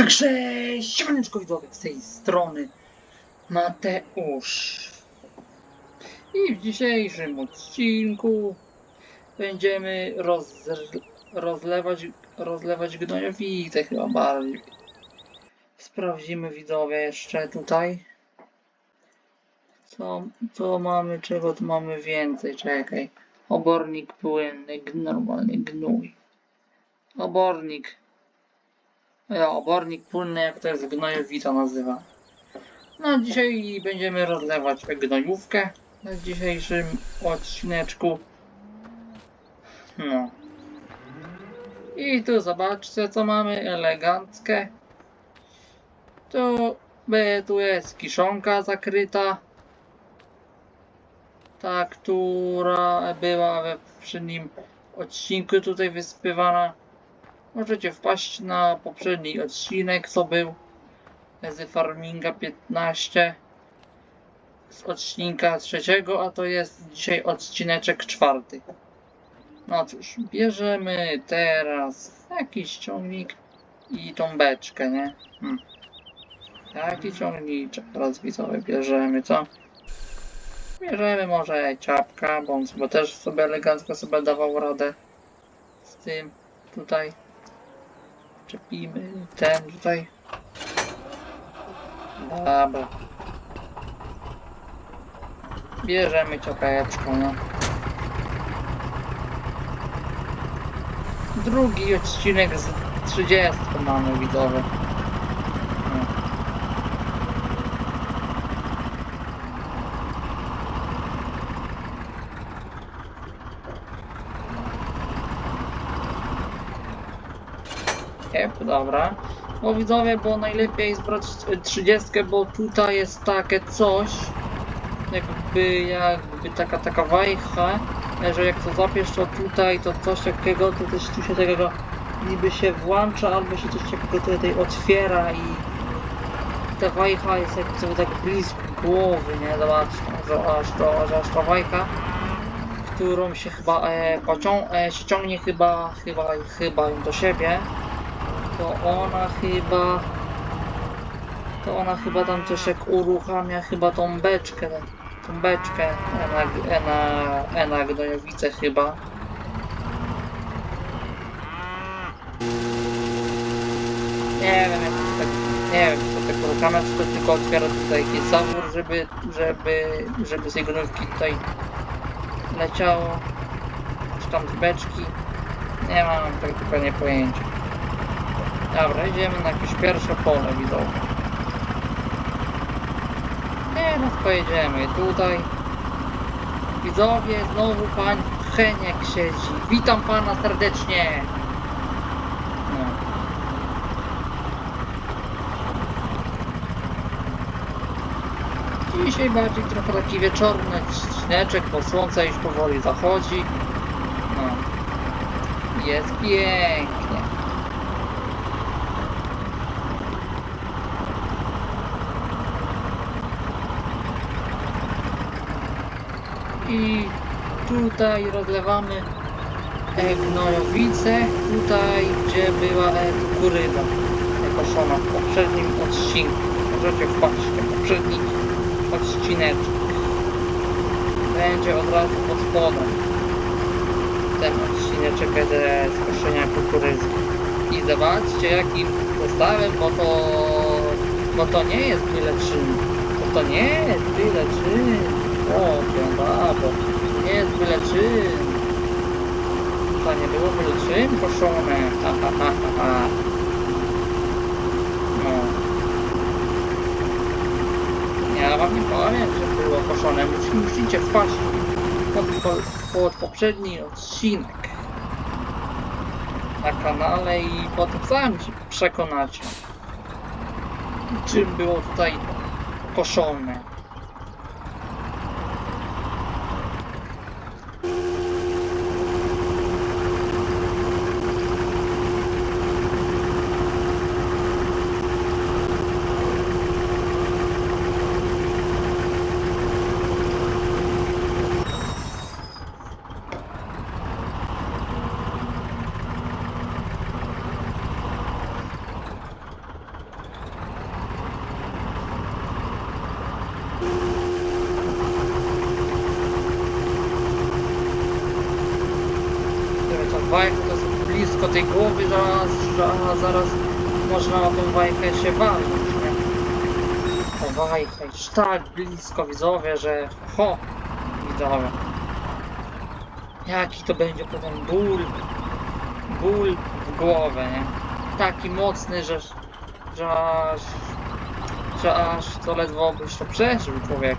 Także siemaneczko widzowie z tej strony Mateusz. I w dzisiejszym odcinku będziemy roz, rozlewać, rozlewać gnojowicę chyba bardziej. Sprawdzimy widzowie jeszcze tutaj. Co, co mamy, czego tu mamy więcej, czekaj. Obornik płynny, normalny gnój. Obornik obornik płynny, jak to jest gnojowica nazywa. No dzisiaj będziemy rozlewać gnojówkę na dzisiejszym odcineczku. No. I tu zobaczcie co mamy eleganckie. Tu, tu jest kiszonka zakryta. Ta, która była we poprzednim odcinku tutaj wyspywana. Możecie wpaść na poprzedni odcinek, co był z Farminga 15 z odcinka trzeciego, a to jest dzisiaj odcineczek czwarty. No cóż, bierzemy teraz jakiś ciągnik i tą beczkę, nie? Hmm. Taki ciągniczek teraz bierzemy, co? Bierzemy może ciapka, bo on sobie też sobie elegancko sobie dawał radę z tym tutaj czepimy ten tutaj. Dobra. Bierzemy ciapeczką, no. Drugi odcinek z 30 mamy widzowy. Jep, dobra. No widzowie, bo najlepiej zbrać 30, bo tutaj jest takie coś, jakby, jakby taka, taka wajcha, że jak to zapiesz to tutaj, to coś takiego, to też tu się takiego niby się włącza, albo się coś takiego tutaj otwiera i ta wajcha jest jakby tak blisko głowy, nie? Zobaczcie, że aż to, że aż ta wajcha, którą się chyba e, pocią e, się ciągnie chyba, chyba, chyba do siebie, to ona chyba to ona chyba tam coś jak uruchamia chyba tą beczkę tą beczkę na, na, na gnojowicę chyba. Nie wiem jak to tak nie wiem czy to tak uruchamia czy to tylko otwiera tutaj jakiś zawór żeby żeby żeby z tej gnojówki tutaj leciało. Czy tam z beczki. Nie mam tak zupełnie pojęcia Dobra, idziemy na jakieś pierwsze pole widowe. Nie no, pojedziemy tutaj. Widzowie, znowu pan Heniek siedzi. Witam pana serdecznie. No. Dzisiaj bardziej trochę taki wieczorny odcineczek, bo słońce już powoli zachodzi. No. Jest pięknie. I tutaj rozlewamy e, gnojowicę, tutaj gdzie była e, kukuryda koszona w poprzednim odcinku. Możecie wpaść w poprzedni odcineczek. Będzie od razu pod spodem ten odcineczek z koszenia kukurydzy. I zobaczcie jakim zestawem, bo to, bo to nie jest byle czym. Bo to nie jest byle czym. O, babo, jest byle czym. To nie było byle czym koszone. No. Ja wam nie powiem, że było koszone. Musi- Musicie wpaść pod, pod, pod poprzedni odcinek na kanale i potem sami się przekonacie, czym było tutaj koszone. Tej głowy zaraz, zaraz, zaraz można o tą wajchę się walnąć, nie? O wajchę, już tak blisko widzowie, że ho, widzowie. Jaki to będzie potem ból, ból w głowę, nie? Taki mocny, że, że aż, że aż to ledwo byś to przeżył człowiek.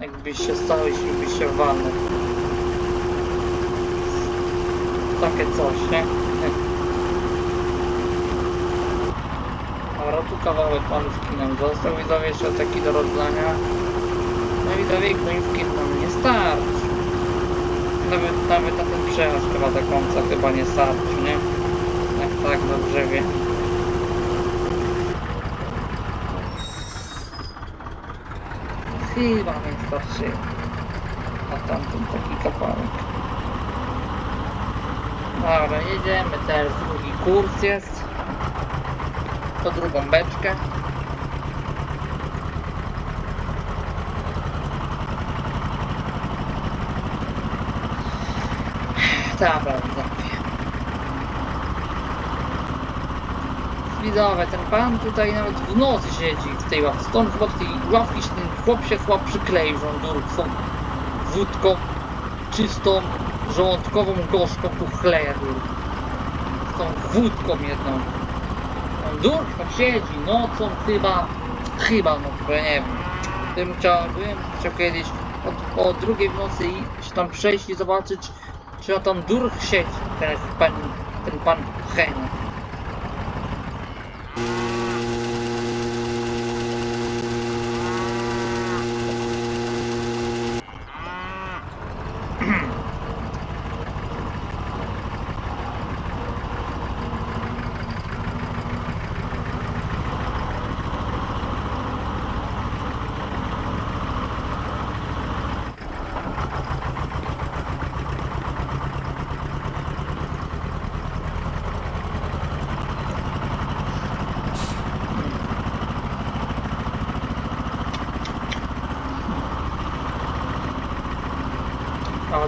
Jakbyś się stał, jeśli byś się walnął. Takie coś, nie? Dobra, tu kawałek malutki nam został. Widzowie jeszcze taki do rozdania. No widzowie, koński nam nie starczy. Nawet, nawet na ten przejazd chyba do końca chyba nie starczy, nie? Jak tak dobrze wie. Chyba nie starczy. A tamten taki kawałek. Dobra, jedziemy teraz drugi kurs jest. Po drugą beczkę. Dobra, widzowie. Widzowie, ten pan tutaj nawet w nocy siedzi w tej ławce. Stąd chyba tej ławki się ten chłop się chłop przykleił żądurką, wódką, czystą, żołądkową, gorzką durk. Z tą wódką jedną. On durką siedzi nocą chyba, chyba no bo nie wiem. Bym chciał, bym chciał kiedyś o, o drugiej w nocy i się tam przejść i zobaczyć, czy on tam durch siedzi, ten pan, ten pan Hen.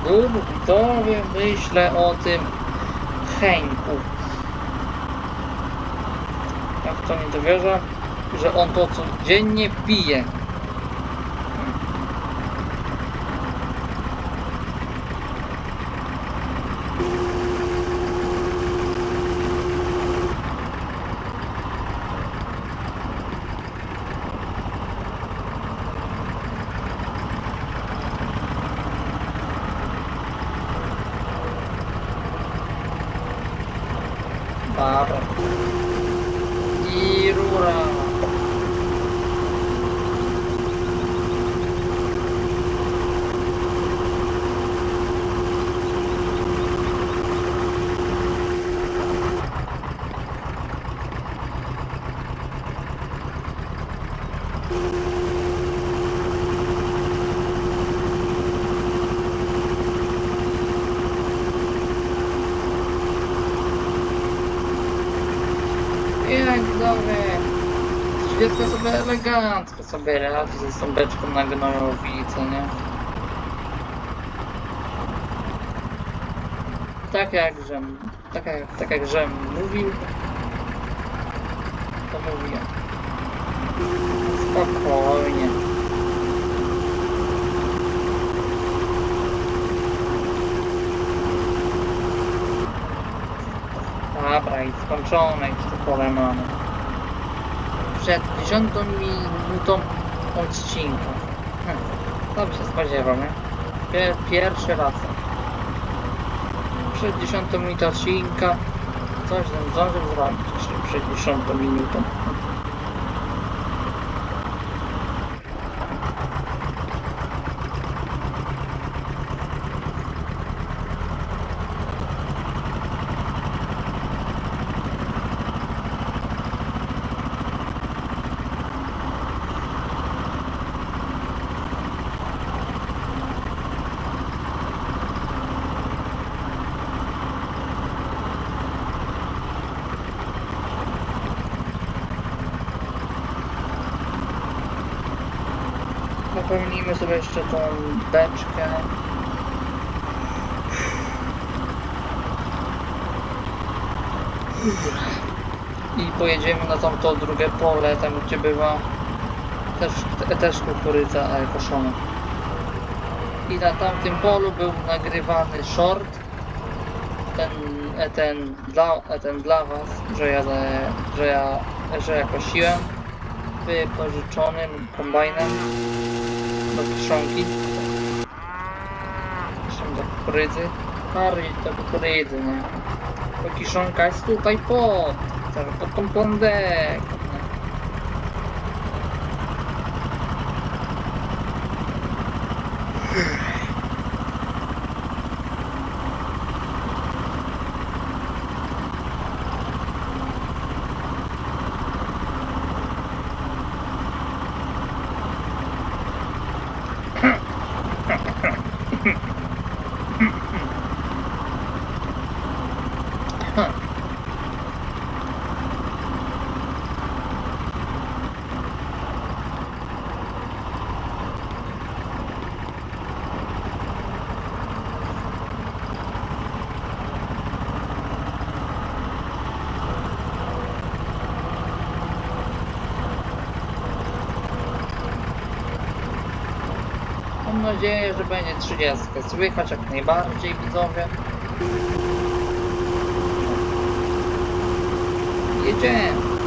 Długo widzowie myślę o tym Henku. Jak to nie dowierza, że on to codziennie pije. Dobra. I rura. Dobre. Świetnie sobie elegancko sobie radzi ze tą beczką na gnojowi, co nie? Tak jak żem, tak jak, tak jak żem mówił, to mówię. Spokojnie. Dobra, i skończone już to pole mamy. Przed dziesiątą minutą odcinka. Hm, by się spodziewał, nie? Pier pierwszy raz. Przed dziesiątą minutą odcinka coś tam zdążył zrobić przed dziesiątą minutą. Napełnijmy sobie jeszcze tą beczkę. I pojedziemy na tamto drugie pole, tam gdzie była też, te, też kukurydza, ale koszona. I na tamtym polu był nagrywany short, ten, e, ten, dla, e, ten dla was, że ja, że ja, że ja kosiłem wypożyczonym kombajnem do kiszonki. Zresztą do kukurydzy. Bardziej do kukurydzy, nie? Bo kiszonka jest tutaj pod, pod tą pądeką, nie? Mam nadzieję, że będzie 30. Słychać jak najbardziej widzowie. Jedziemy.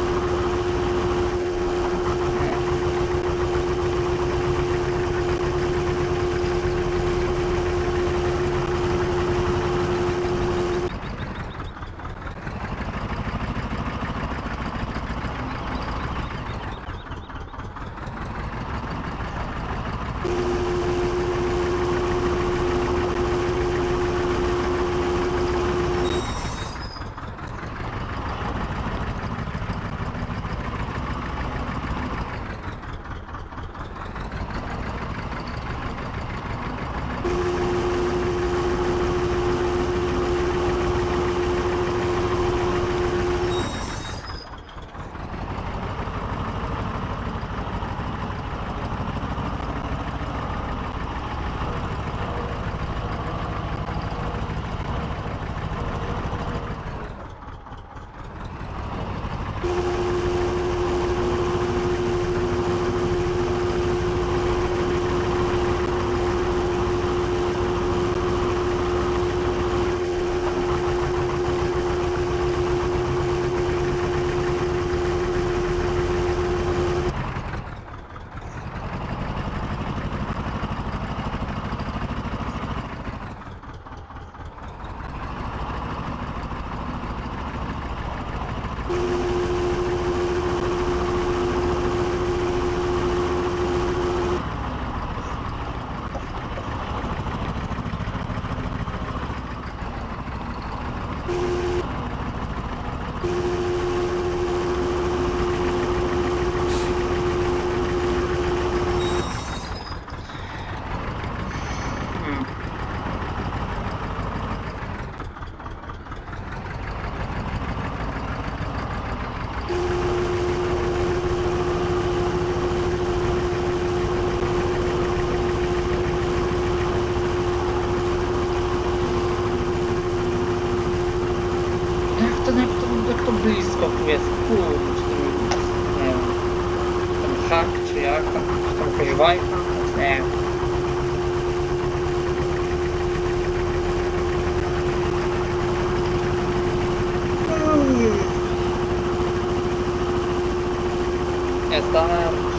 Nie starczy.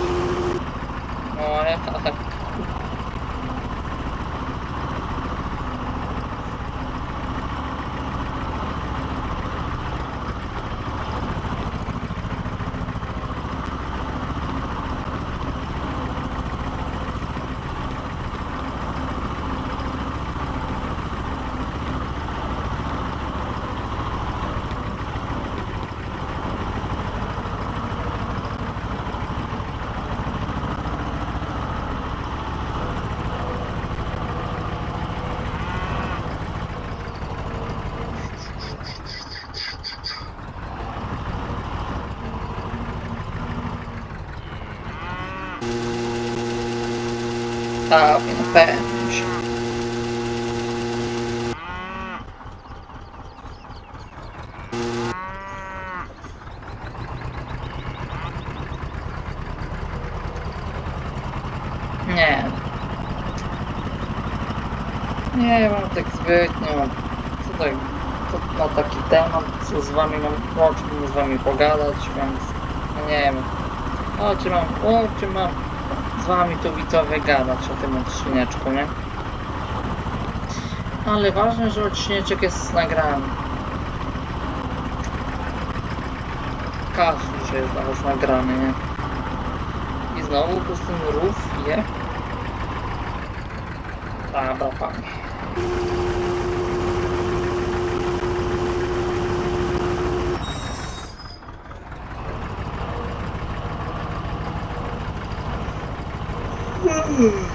Nie. Nie mam tak zbytnio. Co to, co na taki temat, co z wami mam, o czym z wami pogadać, więc nie wiem. O czym mam, o czym mam z wami tu widzowie gadać o tym odcineczku, nie? Ale ważne, że odcineczek jest nagrany. Każdy, że jest już nagrany, nie? I znowu pusty rów je. Dobra, panie. Whoa.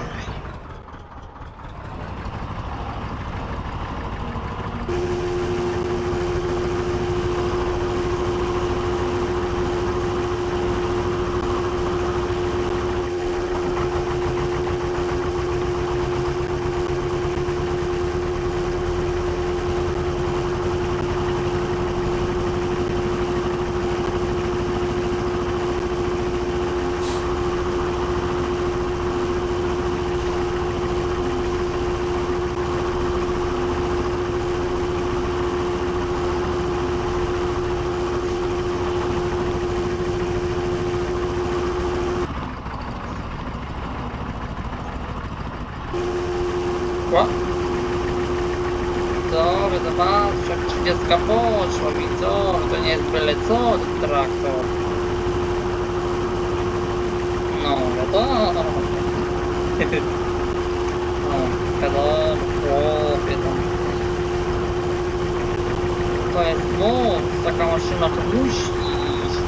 wiadomo, chłopie tam. To jest moc, taka maszyna to musi iść.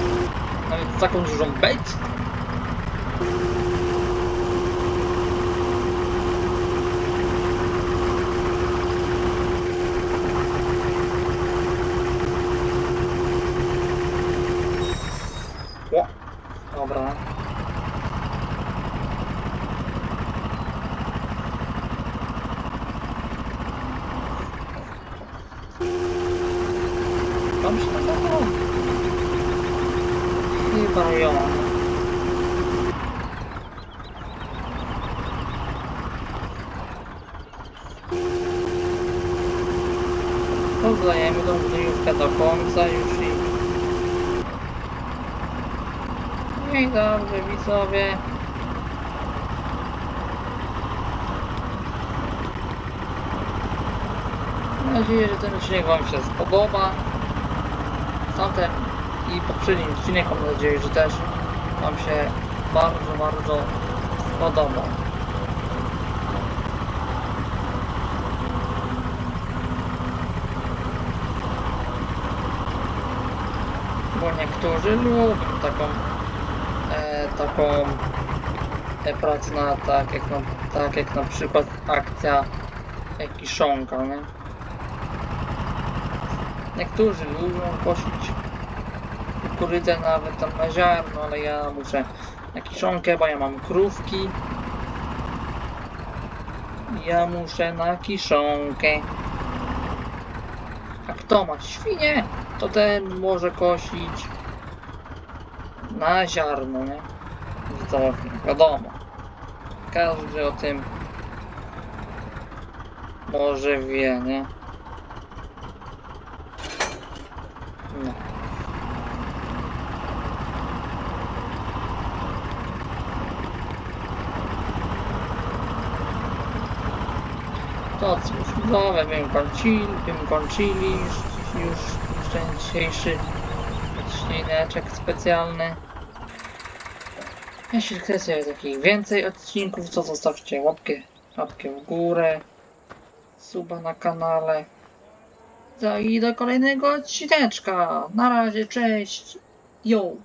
Nawet z taką dużą beczką. O, dobra. Tam się nadało. Chyba ją. Poznajemy tą dniówkę do końca już i No i dobrze, widzowie. Mam nadzieję, że ten odcinek Wam się spodoba. Tamten i poprzedni odcinek mam nadzieję, że też Wam się bardzo, bardzo spodobał. Bo niektórzy lubią taką e, taką e, pracę na tak jak na, tak jak na przykład akcja kiszonka, nie? Niektórzy lubią kosić kukurydzę nawet tam na ziarno, ale ja muszę na kiszonkę, bo ja mam krówki. Ja muszę na kiszonkę. A kto ma świnie, to ten może kosić na ziarno, nie? Widzowie, wiadomo. Każdy o tym może wie, nie? No. To cóż, widzowie, bym kończyli, bym kończyli już, już ten dzisiejszy odcineczek specjalny. Jeśli chcecie takich więcej odcinków, to zostawcie łapkę, łapkę w górę, suba na kanale. No i do kolejnego odcineczka. Na razie, cześć. Yo.